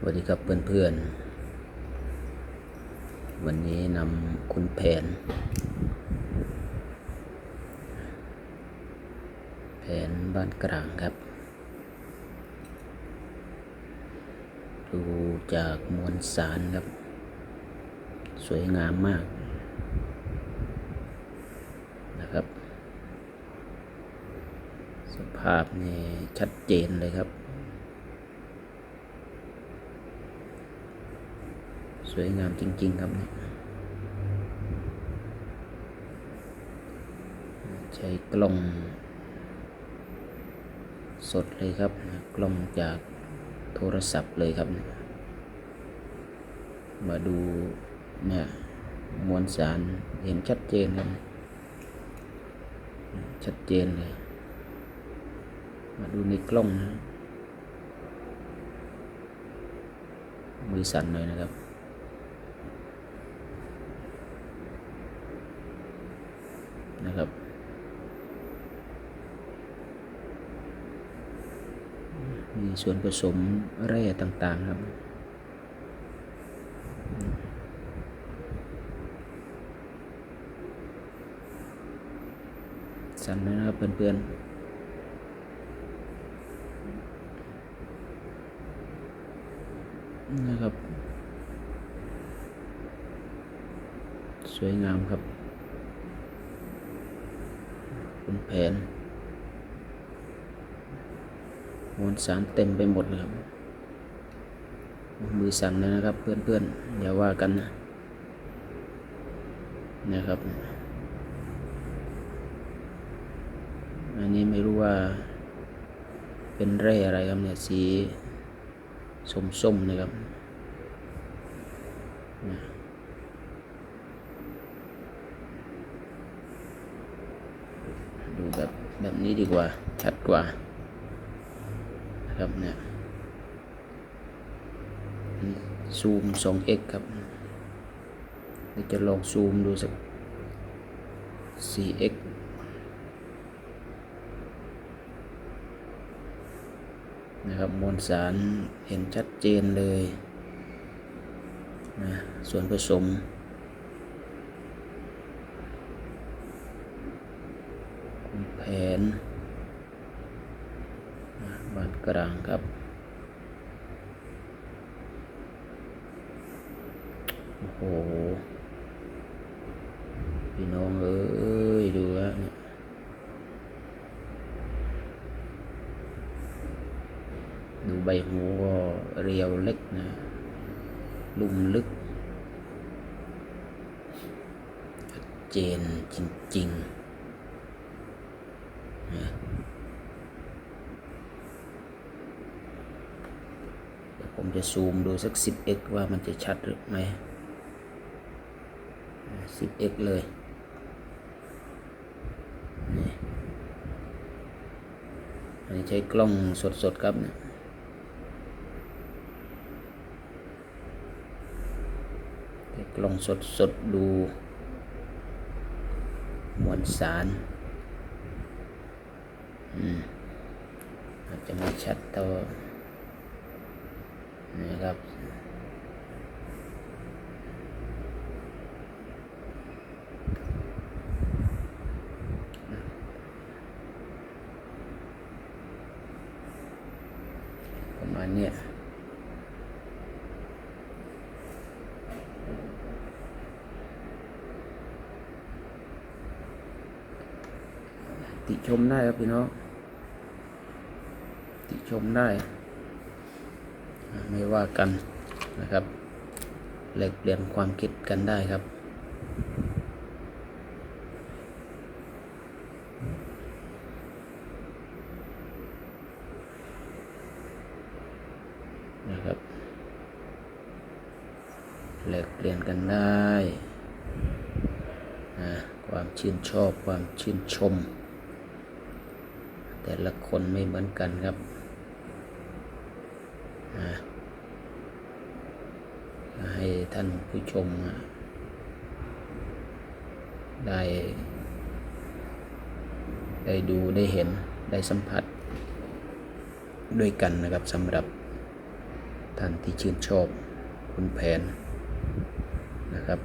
สวัสดีครับเพื่อนๆ วันนี้นำคุณแผน แผนบ้านกลางครับ ดูจากมวลสารครับ สวยงามมากนะครับ สภาพนี่ชัดเจนเลยครับ สวยงามจริง ๆ ครับเนี่ยใช้กล้อง สดเลยครับ กล้องจากโทรศัพท์เลยครับ มาดูเนี่ยมวลสารเห็นชัดเจนครับ ชัดเจนเลย มาดูในกล้องนะมือสั่นหน่อยนะครับ นะครับมีส่วนผสมแร่ต่าง ๆ ครับสั่นนะครับเพื่อนๆนะครับ สวยงามครับ คุณแผนมวลสารเต็มไปหมดเลยครับ มือสั่นเลยนะครับ เพื่อนๆอย่าว่ากันนะนะครับ อันนี้ไม่รู้ว่า เป็นแร่อะไรครับเนี่ยสีส้มๆนะครับนะดู แบบนี้ดีกว่า ชัดกว่าครับเนี่ยซูม 2x ครับเดี๋ยวจะลองซูมดูสัก 4x นะครับมวลสารเห็นชัดเจนเลยนะส่วนผสม แผ นบ้านกลางครับ โอ้โห พี่น้องเอ้ย ดูฮะเนี่ยดูใบหูก็เรียวเล็กนะ ลุ่มลึก เจนจริง ๆ ผมจะซูมดูสัก 10x ว่ามันจะชัดหรือไม่ 10x เลยอันนี้ใช้กล้องสดๆครับเนี่ยกล้องสดๆดู มวลสาร อาจจะไม่ชัดเท่านี่ครับประมาณเนี้ยติชมได้ครับพี่น้อง ติชมได้ ไม่ว่ากันนะครับแลกเปลี่ยนความคิดกันได้ครับ นะครับแลกเปลี่ยนกันได้นะความชื่นชอบความชื่นชม แต่ละคนไม่เหมือนกันครับ นะให้ท่านผู้ชม ได้ ได้ดูได้เห็นได้สัมผัส ด้วยกันนะครับสำหรับท่านที่ชื่นชอบคุณแผนนะครับ